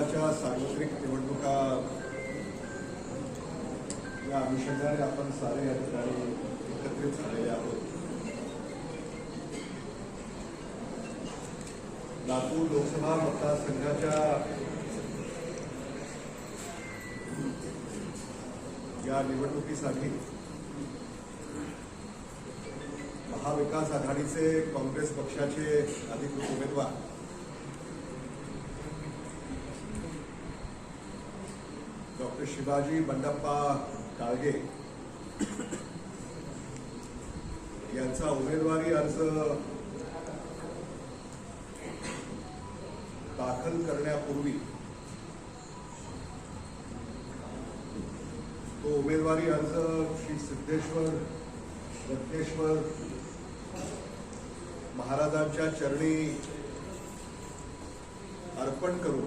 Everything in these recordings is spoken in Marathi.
महाराष्ट्राच्या सार्वत्रिक निवडणुका या अनुषंगाने आपण सारे या ठिकाणी एकत्रित झालेले आहोत. लातूर लोकसभा मतदारसंघाच्या या निवडणुकीसाठी महाविकास आघाडीचे काँग्रेस पक्षाचे अधिकृत उमेदवार डॉक्टर शिवाजी बंडप्पा काळगे. यांचा उमेदवारी अर्ज दाखल करण्यापूर्वी तो उमेदवारी अर्ज श्री सिद्धेश्वर रत्नेश्वर महाराजांच्या चरणी अर्पण करू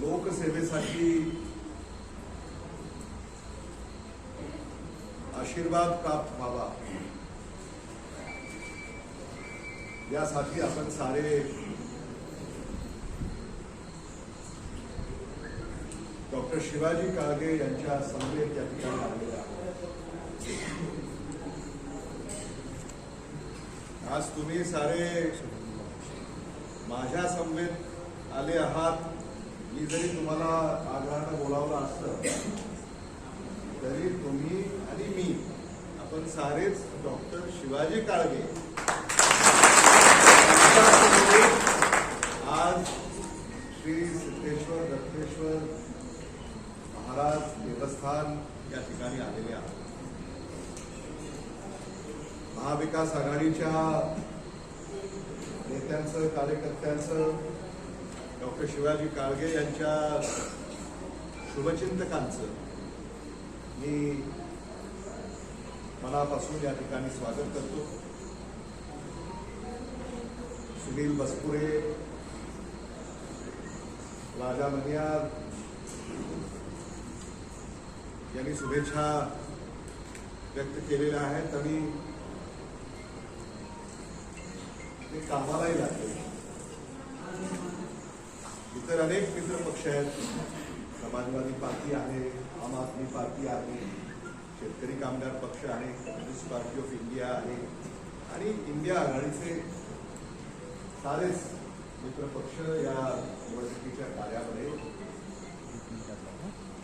लोकसेवेसाठी आशीर्वाद प्राप्त व्हावा. यासाठी आपण सारे डॉक्टर शिवाजी काळगे यांच्या समवेत या ठिकाणी आलेले आहोत. आज तुम्ही सारे माझ्या समवेत आले आहात. मी जरी तुम्हाला आग्रहानं बोलावलं असतं तरी तुम्ही आणि मी आपण सारेच डॉक्टर शिवाजी काळगे आज श्री सिद्धेश्वर दत्तेश्वर महाराज देवस्थान या ठिकाणी आलेले आहोत. महाविकास आघाडीच्या नेत्यांचं कार्यकर्त्यांचं डॉक्टर शिवाजी काळगे यांच्या शुभचिंतकांचं मी मनापासून या ठिकाणी स्वागत करतो. सुनील बसपुरे राजा मनियार यांनी शुभेच्छा व्यक्त केलेल्या आहेत आणि ते कामालाही लागले. इतर अनेक मित्र पक्ष आहेत. समाजवादी पार्टी आहे आम आदमी पार्टी आहे शेतकरी कामगार पक्ष आहे कम्युनिस्ट पार्टी ऑफ इंडिया आहे. आणि इंडिया आघाडीचे सारेच मित्र पक्ष या निवडणुकीच्या कार्यामध्ये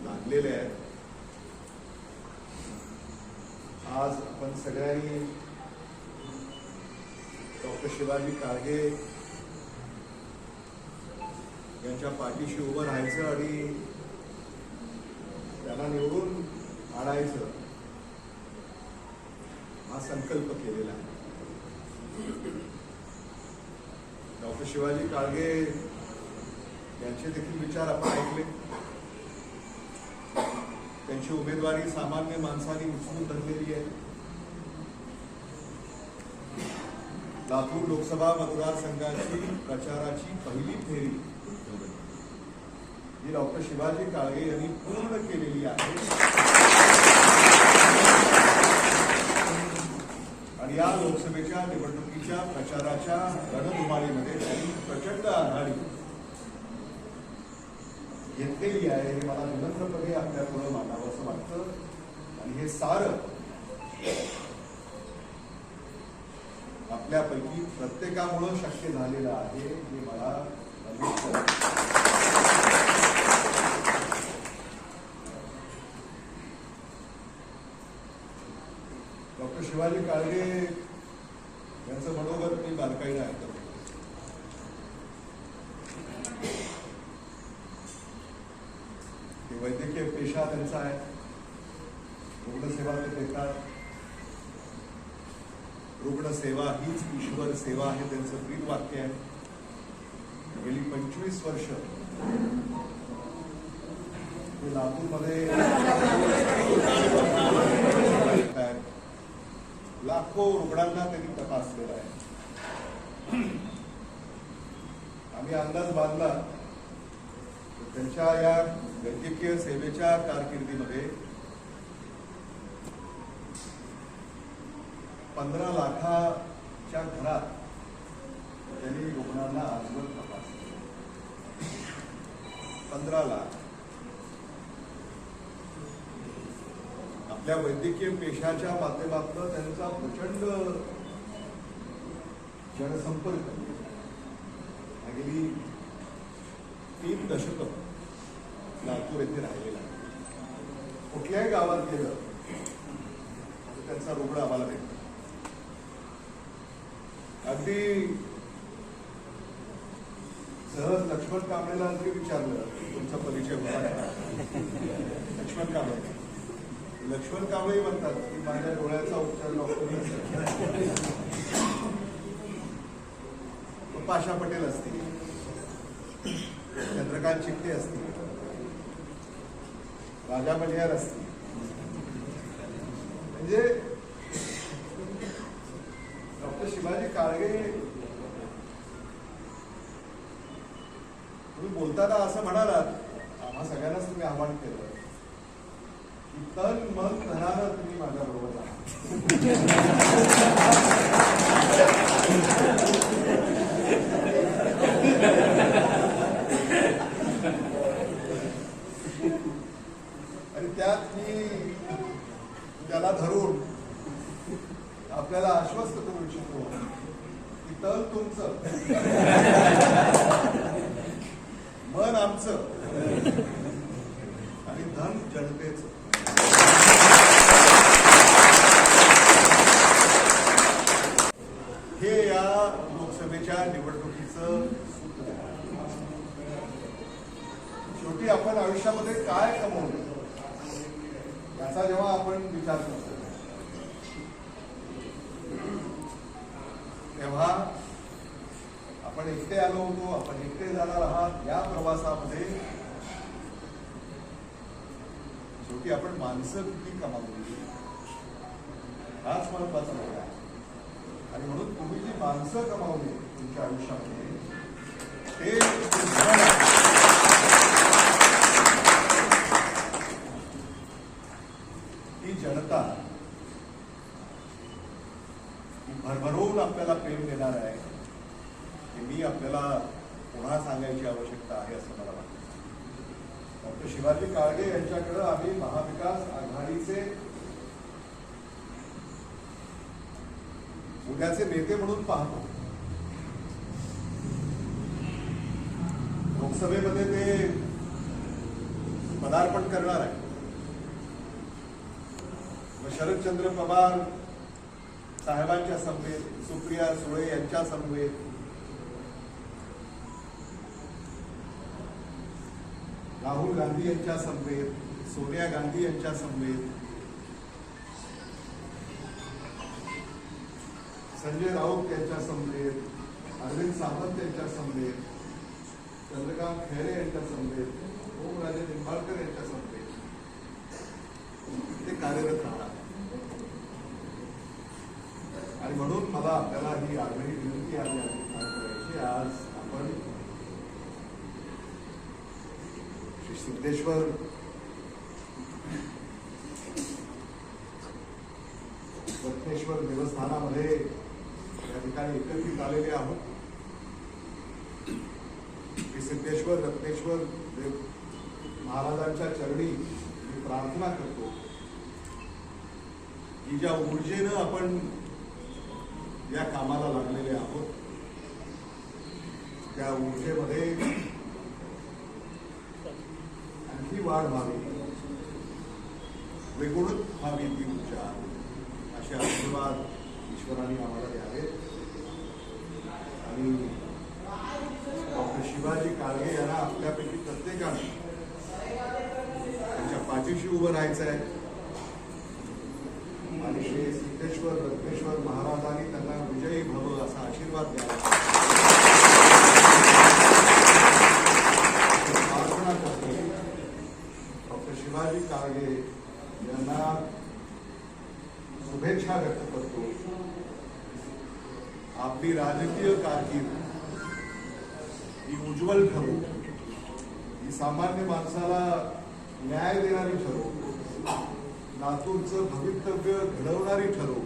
लागलेले आहेत. आज आपण सगळ्यांनी डॉक्टर शिवाजी कारगे यांच्या पाठीशी उभं राहायचं आणि त्यांना निवडून आणायचं. हा संकल्प केलेला आहे. डॉक्टर शिवाजी काळगे यांचे देखील विचार आपण ऐकले. त्यांची उमेदवारी सामान्य माणसाने उचलून धरलेली आहे. लातूर लोकसभा मतदारसंघाची प्रचाराची पहिली फेरी ही डॉक्टर शिवाजी काळगे यांनी पूर्ण केलेली आहे. आणि या लोकसभेच्या निवडणुकीच्या प्रचाराच्या रणधुमाळीमध्ये त्यांनी प्रचंड आघाडी घेतलेली आहे. हे मला निरंतरपणे आपल्यापुढे मानावं असं वाटतं. आणि हे सारं आपल्यापैकी प्रत्येकामुळं शक्य झालेलं आहे हे मला नमूद करायचं डॉक्टर शिवाजी काळगे यांचं मनोगत मी बारकाईला ऐकतो. ते वैद्यकीय पेशा त्यांचा आहे. रुग्णसेवा ते देतात. रुग्णसेवा हीच ईश्वर सेवा हे त्यांचं प्रीत वाक्य आहे. गेली पंचवीस वर्ष ते लातूरमध्ये आहेत. लाखो रुग्णांना त्यांनी तपासलेला आहे. आम्ही अंदाज बांधला त्यांच्या या वैद्यकीय सेवेच्या कारकिर्दीमध्ये पंधरा लाखाच्या घरात त्यांनी रुग्णांना आजवर तपासले पंधरा लाख. आपल्या वैद्यकीय पेशाच्या माध्यमातून त्यांचा प्रचंड जनसंपर्क. गेली तीन दशक लातूर येथे राहिलेला आहे. कुठल्याही गावात गेलं तर त्यांचा रुग्ण आम्हाला भेटतो. अगदी सहज लक्ष्मण कांबळेला जरी विचारलं तुमचा परिचय होता लक्ष्मण कांबळे. लक्ष्मण कांबळे म्हणतात की माझ्या डोळ्याचा उपचार डॉक्टर पाशा पटेल असतील. चंद्रकांत चिकटे असतील. राजा मलियार असतील. म्हणजे डॉक्टर शिवाजी काळगे तुम्ही बोलताना असं म्हणालात आम्हा सगळ्यांनाच तुम्ही आव्हान केलं. तन मन धनानं तुम्ही माझ्या बरोबर आणि त्यात मी त्याला धरून आपल्याला आश्वस्त करू इच्छितो. की तन तुमचं. मन आमचं आणि धन जनतेचं हे या लोकसभेच्या निवडणुकीचं सूत्र आहे. शेवटी आपण आयुष्यामध्ये काय कमवलं याचा जेव्हा आपण विचार करतो तेव्हा आपण एकटे आलो होतो आपण एकटे जाणार आहात या प्रवासामध्ये. शेवटी आपण माणसं किती कमावली. हाच महत्त्वाचा मुद्दा आहे. आणि म्हणून तुम्ही जी माणसं कमावली तुमच्या आयुष्यामध्ये ते जीवन आहे. ही जनता ही भरभरून आपल्याला प्रेम देणार आहे हे मी आपल्याला पुन्हा सांगायची आवश्यकता आहे असं मला वाटतं डॉक्टर शिवाजी काळगे यांच्याकडे आम्ही महाविकास आघाडीचे उद्याचे नेते म्हणून पाहतो. लोकसभेमध्ये ते पदार्पण करणार आहे व शरदचंद्र पवार साहेबांच्या समवेत सुप्रिया सुळे यांच्या समवेत राहुल गांधी यांच्या समवेत सोनिया गांधी यांच्या समवेत संजय राऊत यांच्या समवेत अरविंद सावंत यांच्या समवेत चंद्रकांत खैरे यांच्या समवेत ओमराजे निंबाळकर यांच्या समवेत ते कार्यरत राहणार आणि म्हणून मला आपल्याला ही आग्रही विनंती आणि अभिप्राय करायची आज आपण श्री सिद्धेश्वर रत्नेश्वर देवस्थानामध्ये या ठिकाणी एकत्रित आलेले आहोत श्री सिद्धेश्वर रत्नेश्वर देव महाराजांच्या चरणी मी प्रार्थना करतो. की ज्या ऊर्जेनं आपण या कामाला लागलेले आहोत त्या ऊर्जेमध्ये आणखी वाढ व्हावी. द्विगुणित व्हावी ती ऊर्जा. असे आशीर्वाद ईश्वराने आम्हाला द्यावेत. आणि शिवाजी काळगे यांना आपल्यापैकी प्रत्येकाने त्यांच्या पाठीशी उभं राहायचं आहे आणि श्री सिद्धेश्वर रत्नेश्वर महाराजांनी त्यांना विजयी भव असा आशीर्वाद द्यावा प्रार्थना करतो. डॉक्टर शिवाजी काळगे यांना शुभेच्छा व्यक्त करतो. आपली राजकीय सामान्य माणसाला न्याय देणारी ठरो लातूरचं भवितव्य घडवणारी ठरो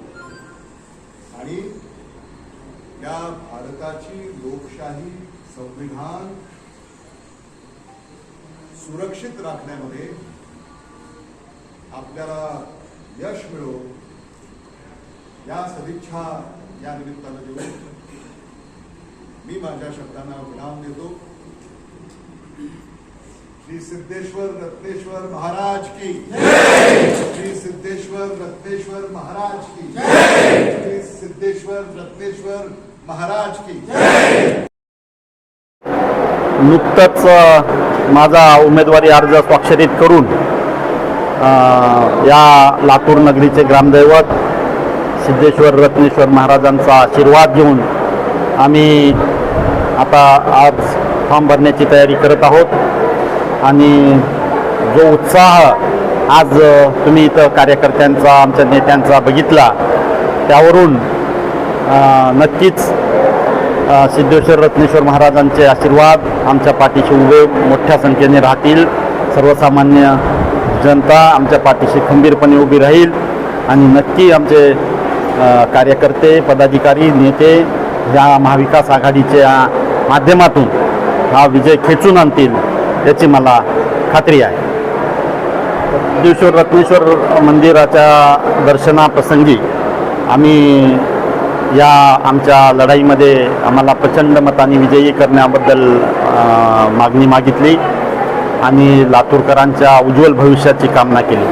आणि या भारताची लोकशाही संविधान सुरक्षित राखण्यामध्ये आपल्याला यश मिळो या सदिच्छा या निमित्तानं देऊन मी माझ्या शब्दांना विराम देतो. श्री सिद्धेश्वर रत्नेश्वर महाराज की। श्री सिद्धेश्वर रत्नेश्वर महाराज की। श्री सिद्धेश्वर रत्नेश्वर महाराज की। नुकतंच माझा उमेदवारी अर्ज स्वाक्षरित करून या लातूर नगरीचे ग्रामदैवत सिद्धेश्वर रत्नेश्वर महाराजांचा आशीर्वाद घेऊन आम्ही आता आज फॉर्म भरण्याची तयारी करत आहोत. आणि जो उत्साह आज तुम्ही इथं कार्यकर्त्यांचा आमच्या नेत्यांचा बघितला त्यावरून नक्कीच सिद्धेश्वर रत्नेश्वर महाराजांचे आशीर्वाद आमच्या पाठीशी उभे मोठ्या संख्येने राहतील. सर्वसामान्य जनता आमच्या पाठीशी खंबीरपणे उभी राहील आणि नक्की आमचे कार्यकर्ते पदाधिकारी नेते या महाविकास आघाडीच्या माध्यमातून हा विजय खेचून आणतील. याची मला खात्री आहे. सिद्धेश्वर रत्नेश्वर मंदिराच्या दर्शनाप्रसंगी आम्ही या आमच्या लढाईमध्ये आम्हाला प्रचंड मताने विजयी करण्याबद्दल मागणी मागितली आणि लातूरकरांच्या उज्ज्वल भविष्याची कामना केली.